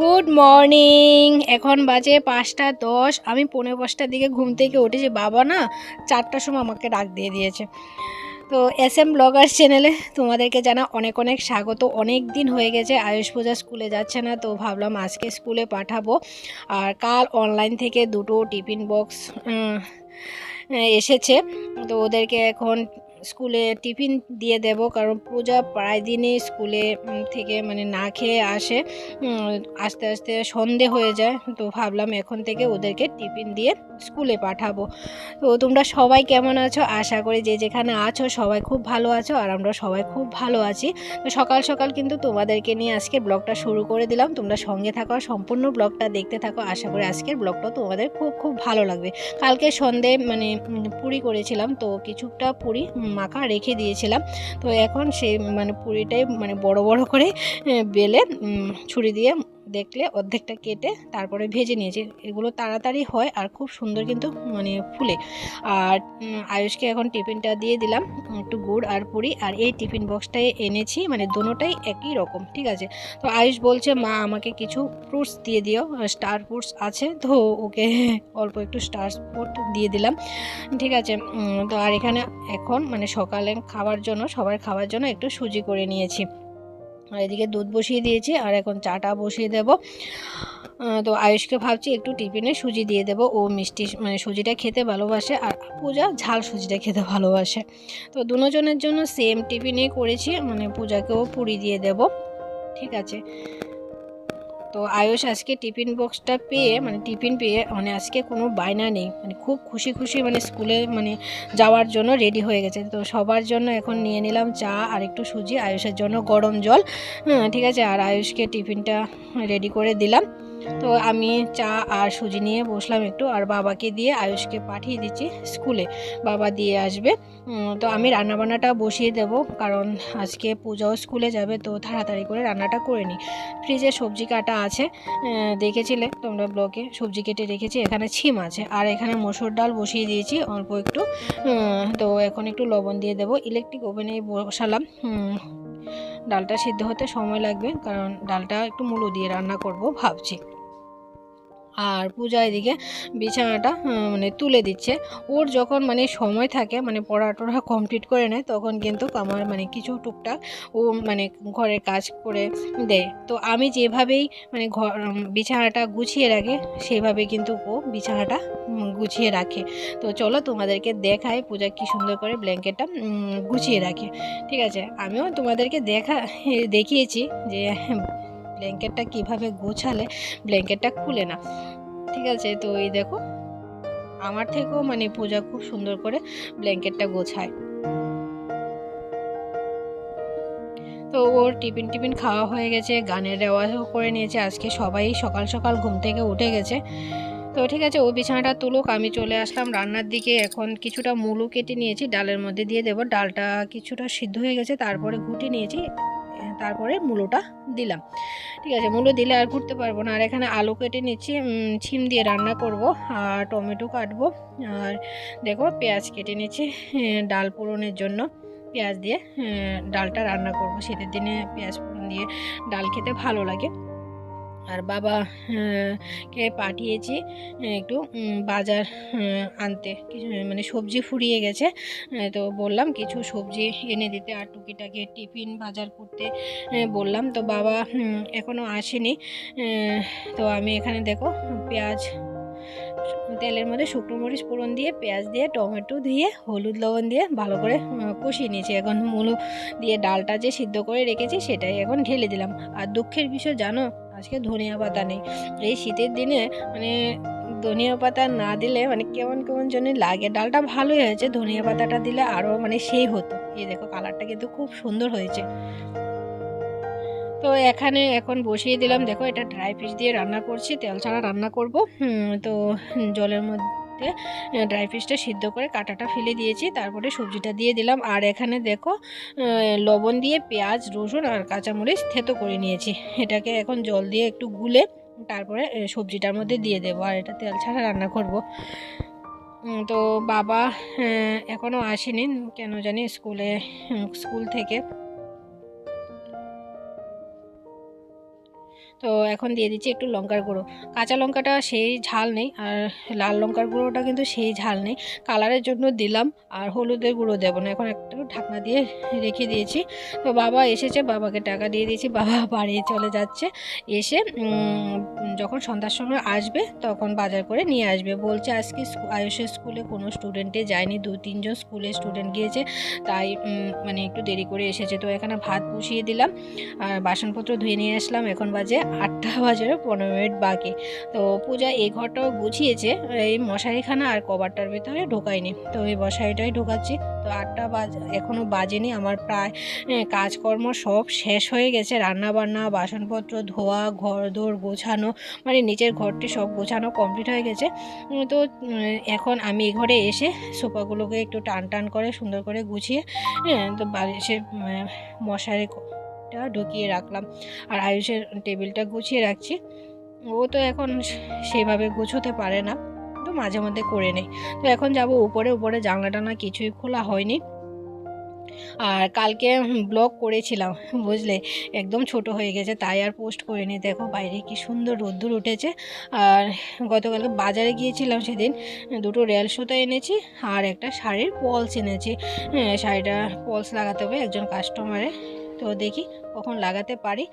Good morning. এখন বাজে পাঁচটা দশ। আমি পনেরো পাঁচটার দিকে ঘুম থেকে উঠেছি। বাবা না চারটার সময় আমাকে ডাক দিয়ে দিয়েছে। তো এস এম ব্লগার্স চ্যানেলে তোমাদেরকে জানা অনেক অনেক স্বাগত। অনেক দিন হয়ে গেছে, আয়ুষ পূজা স্কুলে যাচ্ছে না, তো ভাবলাম আজকে স্কুলে পাঠাবো। আর কাল অনলাইন থেকে দুটো টিফিন বক্স এসেছে। তো ওদেরকে এখন স্কুলে টিফিন দিয়ে দেব, কারণ পূজা প্রায় দিনই স্কুলে থেকে মানে না খেয়ে আসে আস্তে আস্তে সন্ধে হয়ে যায়। তো ভাবলাম এখন থেকে ওদেরকে টিফিন দিয়ে স্কুলে পাঠাবো। তো তোমরা সবাই কেমন আছো? আশা করি যে যেখানে আছো সবাই খুব ভালো আছো আর আমরা সবাই খুব ভালো আছি। তো সকাল সকাল কিন্তু তোমাদেরকে নিয়ে আজকে ব্লগটা শুরু করে দিলাম। তোমরা সঙ্গে থাকো আর সম্পূর্ণ ব্লগটা দেখতে থাকো। আশা করি আজকের ব্লগটা তোমাদের খুব খুব ভালো লাগবে। কালকে সন্ধে মানে পুরি করেছিলাম, তো কিছুটা পুরি মাখা রেখে দিয়েছিলাম। তো এখন সেই মানে পুরিটাই মানে বড় বড় করে বেলে ছুরি দিয়ে দেখলে অর্ধেকটা কেটে তারপরে ভেজে নিয়েছি। এগুলো তাড়াতাড়ি হয় আর খুব সুন্দর কিন্তু মানে ফুলে। আর আয়ুষকে এখন টিফিনটা দিয়ে দিলাম, একটু গুড় আর পুরি। আর এই টিফিন বক্সটাই এনেছি মানে দোনোটাই একই রকম, ঠিক আছে? তো আয়ুষ বলছে, মা, আমাকে কিছু ফ্রুটস দিয়ে দিও স্টার ফ্রুটস আছে। তো ওকে অল্প একটু স্টার ফ্রুট দিয়ে দিলাম, ঠিক আছে? তো আর এখানে এখন মানে সকালে খাওয়ার জন্য, সবার খাওয়ার জন্য একটু সুজি করে নিয়েছি। আর এদিকে দুধ বসিয়ে দিয়েছি, আর এখন চাটা বসিয়ে দেব। তো আয়ুষকে ভাবছি একটু টিফিনে সুজি দিয়ে দেব। ও মিষ্টি মানে সুজিটা খেতে ভালোবাসে, আর পূজা ঝাল সুজিটা খেতে ভালোবাসে। তো দুজনের জন্য সেম টিফিনে করেছি মানে পূজাকেও পুরি দিয়ে দেব। ঠিক আছে। তো আয়ুষ আজকে টিফিন বক্সটা পেয়ে মানে টিফিন পেয়ে মানে আজকে কোনো বায়না নেই। মানে খুব খুশি খুশি মানে স্কুলে মানে যাওয়ার জন্য রেডি হয়ে গেছে। তো সবার জন্য এখন নিয়ে নিলাম চা আর একটু সুজি, আয়ুষের জন্য গরম জল। ঠিক আছে, আর আয়ুষকে টিফিনটা রেডি করে দিলাম। তো আমি চা আর সুজি নিয়ে বসলাম একটু আর বাবাকে দিয়ে আয়ুষকে পাঠিয়ে দিচ্ছি স্কুলে। বাবা দিয়ে আসবে। তো আমি রান্নাবান্নাটা বসিয়ে দেব কারণ আজকে পূজাও স্কুলে যাবে তো তাড়াতাড়ি করে রান্নাটা করে নিই। ফ্রিজে সবজি কাটা আছে দেখেছিলে তোমরা ব্লকে সবজি কেটে রেখেছি, এখানে ছিম আছে। আর এখানে মসুর ডাল বসিয়ে দিয়েছি অল্প একটু। তো এখন একটু লবণ দিয়ে দেবো। ইলেকট্রিক ওভেনে বসালাম। ডালটা সিদ্ধ হতে সময় লাগবে কারণ ডালটা একটু মুলো দিয়ে রান্না করব ভাবছি। আর পূজা এদিকে বিছানাটা মানে তুলে দিচ্ছে। ওর যখন মানে সময় থাকে মানে পড়া টড়া কমপ্লিট করে নেয়, তখন কিন্তু আমার মানে কিছু টুকটাক ও মানে ঘরের কাজ করে দেয়। তো আমি যেভাবেই মানে ঘর বিছানাটা গুছিয়ে রাখে, সেভাবে কিন্তু ও বিছানাটা গুছিয়ে রাখে। তো চলো তোমাদেরকে দেখায় পূজা কি সুন্দর করে ব্ল্যাঙ্কেটটা গুছিয়ে রাখে। ঠিক আছে, আমিও তোমাদেরকে দেখা, দেখিয়েছি যে ব্ল্যাঙ্কেটটা কীভাবে গোছালে ব্ল্যাঙ্কেটটা খুলে না। ঠিক আছে, তো এই দেখো, আমার থেকেও মানে পূজা খুব সুন্দর করে ব্ল্যাঙ্কেটটা গোছায়। তো ওর টিফিন টিফিন খাওয়া হয়ে গেছে, গানের রেওয়াজও করে নিয়েছে, আজকে সবাই সকাল সকাল ঘুম থেকে উঠে গেছে। তো ঠিক আছে, ও বিছানাটা তুলুক, আমি চলে আসলাম রান্নার দিকে। এখন কিছুটা মুলো কেটে নিয়েছি, ডালের মধ্যে দিয়ে দেবো। ডালটা কিছুটা সিদ্ধ হয়ে গেছে, তারপরে ঘুটে নিয়েছি। তারপরে মূলোটা দিলাম। ঠিক আছে, মূলো দিলে আর ঘুরতে পারব না। আর এখানে আলু কেটে নিচ্ছি ছিম দিয়ে রান্না করব আর টমেটো কাটবো। আর দেখো, পেঁয়াজ কেটে নিচ্ছি ডাল পূরণের জন্য। পেঁয়াজ দিয়ে ডালটা রান্না করব শীতের দিনে, পেঁয়াজ ফোড়ন দিয়ে। ডাল খেতে ভালো লাগে। আর বাবা কে পাঠিয়েছি একটু বাজার আনতে। কিছু মানে সবজি ফুরিয়ে গেছে তো বললাম কিছু সবজি এনে দিতে আর টুকিটাকি টিফিন বাজার করতে বললাম। তো বাবা এখনও আসেনি তো আমি এখানে দেখো, পেঁয়াজ, তেলের মধ্যে শুকনো মরিচ ফোড়ন দিয়ে, পেঁয়াজ দিয়ে, টমেটো দিয়ে, হলুদ লবণ দিয়ে ভালো করে কষিয়ে নিয়েছি। এখন মূলো দিয়ে ডালটা যে সিদ্ধ করে রেখেছি, সেটাই এখন ঢেলে দিলাম। আর দুঃখের বিষয় জানো আজকে ধনিয়া পাতা নেই। এই শীতের দিনে মানে ধনিয়া পাতা না দিলে মানে কেমন কেমন জন্য লাগে। ডালটা ভালোই হয়েছে, ধনিয়া পাতাটা দিলে আরও মানে সেই হতো। এই দেখো কালারটা কিন্তু খুব সুন্দর হয়েছে। তো এখানে এখন বসিয়ে দিলাম। দেখো এটা ড্রাই ফিস দিয়ে রান্না করছি, তেল ছাড়া রান্না করব। তো জলের মধ্যে ড্রাই ফিশটা সিদ্ধ করে কাঁটাটা ফেলে দিয়েছি, তারপরে সবজিটা দিয়ে দিলাম। আর এখানে দেখো লবণ দিয়ে পেঁয়াজ, রসুন আর কাঁচামরিচ থেতো করে নিয়েছি। এটাকে এখন জল দিয়ে একটু গুলে তারপরে সবজিটার মধ্যে দিয়ে দেবো। আর এটা তেল ছাড়া রান্না করব। তো বাবা এখনও আসেনি, কেন জানি স্কুলে স্কুল থেকে তো এখন দিয়ে দিচ্ছি একটু লঙ্কার গুঁড়ো। কাঁচা লঙ্কাটা সেই ঝাল নেই আর লাল লঙ্কার গুঁড়োটা কিন্তু সেই ঝাল নেই। কালারের জন্য দিলাম আর হলুদের গুঁড়ো দেবো না। এখন একটু ঢাকনা দিয়ে রেখে দিয়েছি। তো বাবা এসেছে, বাবাকে টাকা দিয়ে দিয়েছি। বাবা বাড়ি চলে যাচ্ছে। এসে যখন সন্ধ্যার সময় আসবে তখন বাজার করে নিয়ে আসবে। বলছে আজকে আয়ুষের স্কুলে কোনো স্টুডেন্টে যায়নি। দু, তিনজন স্কুলে স্টুডেন্ট গিয়েছে। তাই মানে একটু দেরি করে এসেছে। তো এখানে ভাত বসিয়ে দিলাম। আর বাসনপত্র ধুয়ে নিয়ে আসলাম। এখন বাজে আটটা বাজারে পনেরো মিনিট বাকি। তো পূজা এই ঘরটাও গুছিয়েছে, এই মশারিখানা আর কভারটার ভিতরে ঢোকায়নি। তো এই মশারিটাই ঢোকাচ্ছি। তো আটটা বাজ এখনও বাজেনি, আমার প্রায় কাজকর্ম সব শেষ হয়ে গেছে। রান্না বান্না বাসনপত্র, ধোয়া ঘর দোর গোছানো মানে নিচের ঘরটি সব গোছানো কমপ্লিট হয়ে গেছে। তো এখন আমি এই ঘরে এসে সোফাগুলোকে একটু টান টান করে সুন্দর করে গুছিয়ে হ্যাঁ তো বালিশে মশারিটা ঢুকিয়ে রাখলাম। আর আয়ুষের টেবিলটা গুছিয়ে রাখছি। ও তো এখন সেভাবে গুছোতে পারে না। তো মাঝে মধ্যে করে নেই। তো এখন যাব উপরে উপরে জানলা টানা কিছুই খোলা হয়নি। আর কালকে ব্লগ করেছিলাম, বুঝলে? একদম ছোট হয়ে গেছে, তাই আর পোস্ট করিনি। দেখো বাইরে কি সুন্দর রোদ্দুর উঠেছে। আর গতকালকে বাজারে গিয়েছিলাম সেদিন, দুটো রেল সুতো এনেছি আর একটা শাড়ির পলস এনেছি। হ্যাঁ শাড়িটা পলস লাগাতে হবে একজন কাস্টমারে তো দেখি কখন লাগাতে পারি।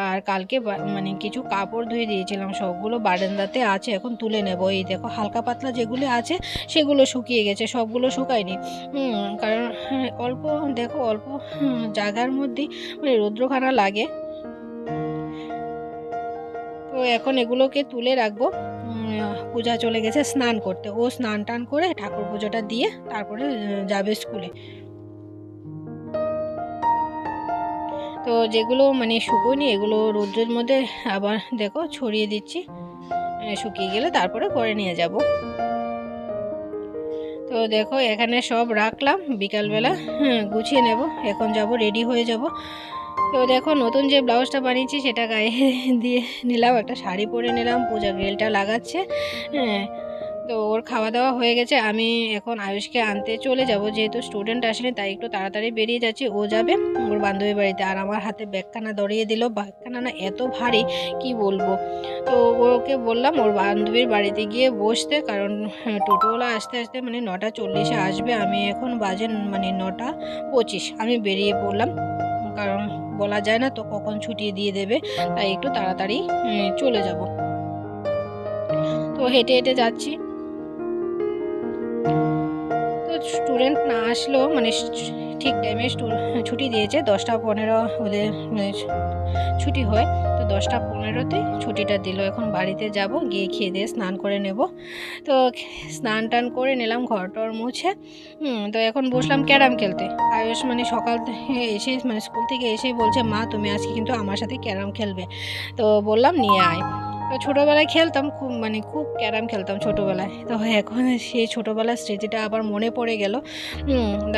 আর কালকে মানে কিছু কাপড় ধুয়ে দিয়েছিলাম, সবগুলো বারান্দাতে আছে, এখন তুলে নেব। এই দেখো হালকা পাতলা যেগুলো আছে, সেগুলো শুকিয়ে গেছে, সবগুলো শুকায়নি। কারণ অল্প, দেখো অল্প জায়গার মধ্যেই মানে রৌদ্রখানা লাগে। তো এখন এগুলোকে তুলে রাখব। পূজা চলে গেছে স্নান করতে। ও স্নান টান করে ঠাকুর পুজোটা দিয়ে তারপরে যাবে স্কুলে। তো যেগুলো মানে শুকোয়নি এগুলো রৌদ্রের মধ্যে আবার দেখো ছড়িয়ে দিচ্ছি আহ, শুকিয়ে গেলে তারপরে করে নিয়ে যাব। তো দেখো এখানে সব রাখলাম বিকালবেলা হ্যাঁ, গুছিয়ে নেব এখন যাব রেডি হয়ে যাব। তো দেখো নতুন যে ব্লাউজটা বানিয়েছি সেটা গায়ে দিয়ে নিলাম একটা শাড়ি পরে নিলাম পূজা গ্রিলটা লাগাচ্ছে হ্যাঁ তো ওর খাওয়া দাওয়া হয়ে গেছে। আমি এখন আয়ুষকে আনতে চলে যাব। যেহেতু স্টুডেন্ট আসেনি তাই একটু তাড়াতাড়ি বেরিয়ে যাচ্ছি। ও যাবে ওর বান্ধবী বাড়িতে। আর আমার হাতে ব্যাগখানা দড়িয়ে দিল। ব্যাগখানা না এত ভারী কি বলব? তো ওকে বললাম ওর বান্ধবীর বাড়িতে গিয়ে বসতে। কারণ হ্যাঁ, টোটোওয়ালা আসতে আসতে মানে নটা চল্লিশে আসবে। আমি এখন বাজে মানে নটা পঁচিশ। আমি বেরিয়ে পড়লাম। কারণ বলা যায় না তো কখন ছুটিয়ে দিয়ে দেবে। তাই একটু তাড়াতাড়ি চলে যাব। তো হেঁটে হেঁটে যাচ্ছি। স্টুডেন্ট না আসলেও মানে ঠিক টাইমে ছুটি দিয়েছে, দশটা পনেরো ওদের মানে ছুটি হয়। তো দশটা পনেরোতে ছুটিটা দিল। এখন বাড়িতে যাব, গিয়ে খেয়ে দিয়ে স্নান করে নেব। তো স্নান টান করে নিলাম ঘর টর মুছে তো এখন বসলাম ক্যারাম খেলতে। আয়ুষ মানে সকাল এসে মানে স্কুল থেকে এসেই বলছে, মা, তুমি আজকে কিন্তু আমার সাথে ক্যারাম খেলবে। তো বললাম, নিয়ে আয়। ছোটোবেলায় খেলতাম খুব মানে খুব ক্যারাম খেলতাম ছোটোবেলায়। তো এখন সেই ছোটোবেলার স্মৃতিটা আবার মনে পড়ে গেল।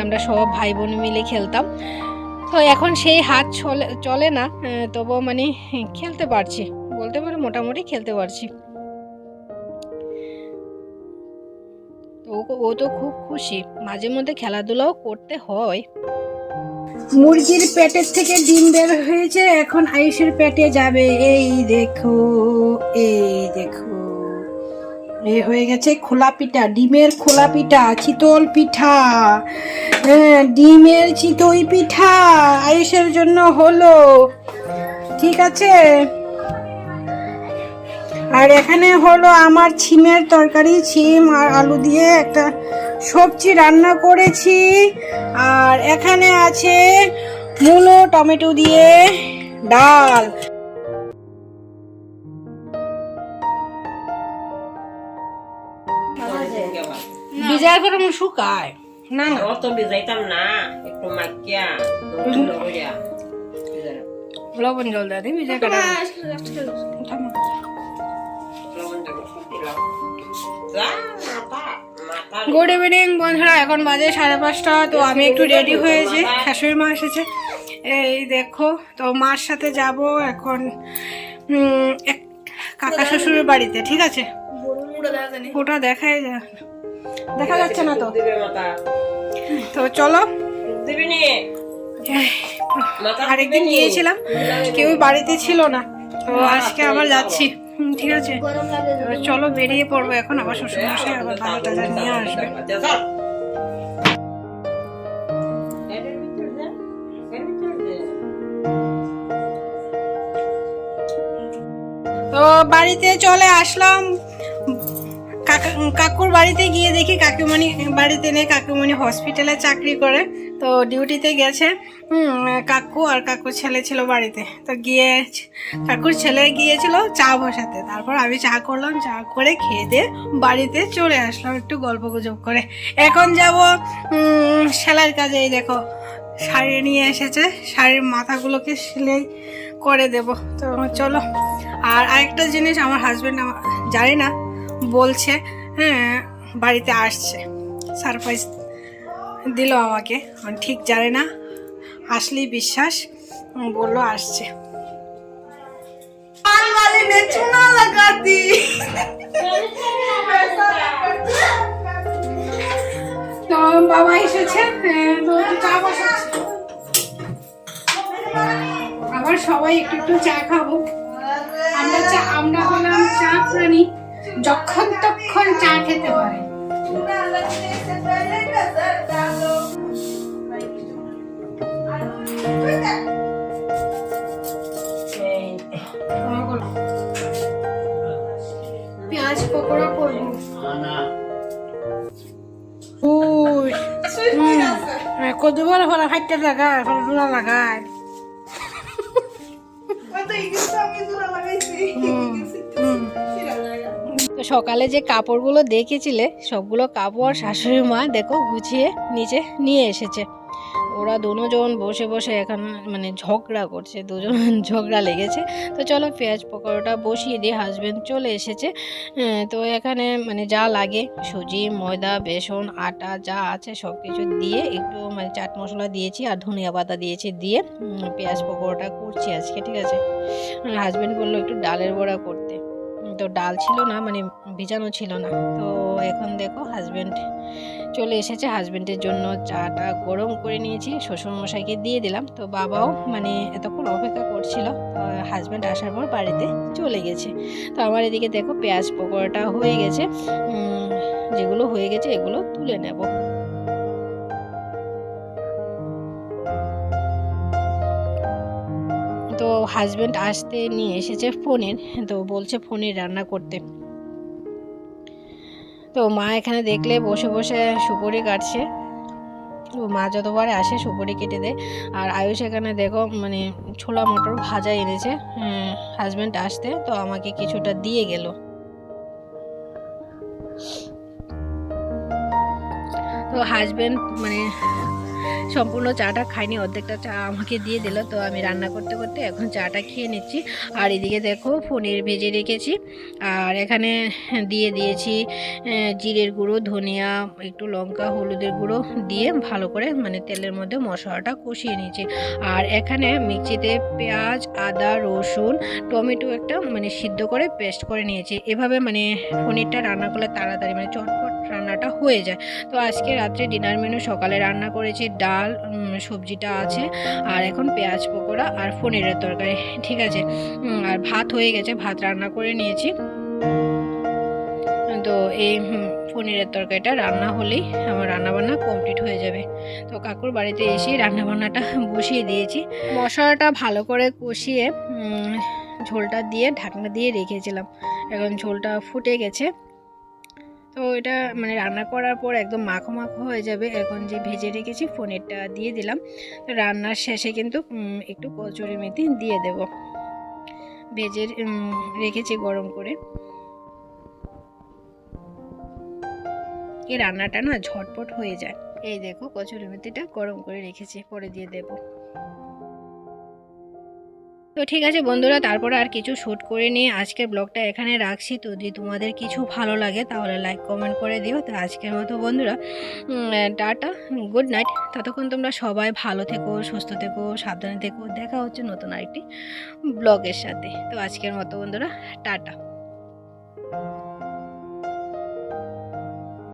আমরা সব ভাই বোন মিলে খেলতাম। তো এখন সেই হাত চলে চলে না তবুও মানে খেলতে পারছি। বলতে পারো মোটামুটি খেলতে পারছি। তো ও তো খুব খুশি। মাঝে মধ্যে খেলাধুলাও করতে হয়। মুরগির পেটের থেকে ডিম বের হয়েছে, এখন আয়ুষের পেটে যাবে। এই দেখো এই দেখো। এ হয়ে গেছে খোলা পিঠা, ডিমের খোলা পিঠা, চিতল পিঠা। হ্যাঁ ডিমের চিতই পিঠা আয়ুষের জন্য হলো। ঠিক আছে? আর এখানে হলো আমার ছিমের তরকারি, ছিম আর আলু দিয়ে একটা সবজি রান্না করেছি। আর এখানে আছে মূলো টমেটো দিয়ে ডাল। বিজার করে শুকায়। না না। অত ভিজাইতাম না একটু মাখিয়া লবণ জল দাদি। লবণটা দিলাম গুড ইভিনিং বন্ধুরা। এখন বাজে সাড়ে পাঁচটা, তো আমি একটু রেডি হয়েছি। শাশুড়ি মা এসেছে। এই দেখো, তো মার সাথে যাব এখন এক কাকা শ্বশুরের বাড়িতে, ঠিক আছে? ওটা দেখাই দেখা যাচ্ছে না তো? তো চলো। আরেকদিন গিয়েছিলাম। কেউ বাড়িতে ছিল না। তো আজকে আবার যাচ্ছি। ঠিক আছে। চলো বেরিয়ে পড়ব এখন, আবার শ্বশুর মশাই আবার বাজার টাজার নিয়ে আসবে। তো বাড়িতে চলে আসলাম। কাকা কাকুর বাড়িতে গিয়ে দেখি কাকুমণি বাড়িতে নেই, কাকুমণি হসপিটালে চাকরি করে। তো ডিউটিতে গেছে কাকু আর কাকুর ছেলে ছিল বাড়িতে। তো গিয়ে কাকুর ছেলে গিয়েছিল চা বসাতে। তারপর আমি চা করলাম, চা করে খেয়ে দিয়ে বাড়িতে চলে আসলাম একটু গল্প গুজব করে। এখন যাব সেলাইয়ের কাজে, এই দেখো, শাড়ি নিয়ে এসেছে, শাড়ির মাথাগুলোকে সেলাই করে দেব। তো চলো, আর আরেকটা জিনিস আমার হাজবেন্ড আমার, জানি না, বলছে হ্যাঁ বাড়িতে আসছে সারপ্রাইজ দিল আমাকে। ঠিক জানে না, আসলেই বিশ্বাস, বলল, আসছে। তো বাবা এসেছে আবার সবাই একটু একটু চা খাব। আমরা চা, আমরা হলাম চা প্রাণী যখন তখন চা খেতে পারে। কত বড় ফলা ফাইটটা লাগায় ফলা লাগায় তো সকালে যে কাপড়গুলো দেখেছিলে সবগুলো কাপড় শাশুড়ি মা দেখো গুছিয়ে নিচে নিয়ে এসেছে। ওরা দুজন বসে বসে এখন মানে ঝগড়া করছে, দুজন ঝগড়া লেগেছে। তো চলো পেঁয়াজ পকোড়াটা বসিয়ে দিয়ে হাজবেন্ড চলে এসেছে। তো এখানে মানে যা লাগে, সুজি, ময়দা, বেসন, আটা যা আছে সব কিছু দিয়ে একটু মানে চাট মশলা দিয়েছি আর ধনিয়া পাতা দিয়েছি দিয়ে পেঁয়াজ পকোড়াটা করছি আজকে, ঠিক আছে? হাজবেন্ড বলল একটু ডালের বড়া করতে। তো ডাল ছিল না মানে ভিজানো ছিল না। তো এখন দেখো হাজবেন্ড চলে এসেছে হাজব্যান্ডের জন্য। চাটা গরম করে নিয়েছি, শ্বশুরমশাইকে দিয়ে দিলাম। তো বাবাও মানে এতক্ষণ অপেক্ষা করছিল। হাজব্যান্ড আসার পর বাড়িতে চলে গেছে। তো আমার এদিকে দেখো পেঁয়াজ পকোড়াটা হয়ে গেছে। যেগুলো হয়ে গেছে এগুলো তুলে নেব। তো হাজবেন্ড আসতে নিয়ে এসেছে ফোনের। তো বলছে ফোনে রান্না করতে। তো মা এখানে দেখলে বসে বসে সুপুরি কাটছে। তো মা যতবার আসে সুপুরি কেটে দেয়। আর আয়ুষ এখানে দেখো মানে ছোলা মটর ভাজা এনেছে। হাজব্যান্ড আসতে তো আমাকে কিছুটা দিয়ে গেল। তো হাজব্যান্ড মানে সম্পূর্ণ চাটা খাইনি, অর্ধেকটা চা আমাকে দিয়ে দিল। তো আমি রান্না করতে করতে এখন চাটা খেয়ে নিচ্ছি। আর এদিকে দেখো পনির ভেজে রেখেছি। আর এখানে দিয়ে দিয়েছি জিরের গুঁড়ো, ধনিয়া, একটু লঙ্কা, হলুদের গুঁড়ো দিয়ে ভালো করে মানে তেলের মধ্যে মশলাটা কষিয়ে নিয়েছি। আর এখানে মিক্সিতে পেঁয়াজ, আদা, রসুন, টমেটো একটা মানে সিদ্ধ করে পেস্ট করে নিয়েছি। এভাবে মানে পনিরটা রান্না করলে তাড়াতাড়ি মানে চটপট রান্নাটা হয়ে যায়। তো আজকে রাত্রে ডিনার মেনু সকালে রান্না করেছি, ডাল সবজিটা আছে, আর এখন পেঁয়াজ পকোড়া আর পনিরের তরকারি, ঠিক আছে? আর ভাত হয়ে গেছে, ভাত রান্না করে নিয়েছি। তো এই পনিরের তরকারিটা রান্না হলেই আমার রান্নাবান্না কমপ্লিট হয়ে যাবে। তো কাকুর বাড়িতে এসে রান্নাবান্নাটা বসিয়ে দিয়েছি। মশলাটা ভালো করে কষিয়ে ঝোলটা দিয়ে ঢাকনা দিয়ে রেখেছিলাম। এখন ঝোলটা ফুটে গেছে। তো এটা মানে রান্না করার পর একদম মাখো মাখো হয়ে যাবে। এখন যে ভেজে রেখেছি পনিরটা দিয়ে দিলাম। তো রান্নার শেষে কিন্তু একটু কচুরি মেথি দিয়ে দেব। ভেজে রেখেছি গরম করে। এই রান্নাটা না ঝটপট হয়ে যায়। এই দেখো কচুরি মেথিটা গরম করে রেখেছি, পরে দিয়ে দেব। তো ঠিক আছে বন্ধুরা, তারপরে আর কিছু শ্যুট করে নিয়ে আজকের ব্লগটা এখানে রাখছি। তো যদি তোমাদের কিছু ভালো লাগে তাহলে লাইক কমেন্ট করে দিও। তো আজকের মতো বন্ধুরা টাটা গুড নাইট ততক্ষণ তোমরা সবাই ভালো থেকো, সুস্থ থেকো, সাবধানে থেকো। দেখা হচ্ছে নতুন আরেকটি ব্লগের সাথে। তো আজকের মতো বন্ধুরা, টাটা।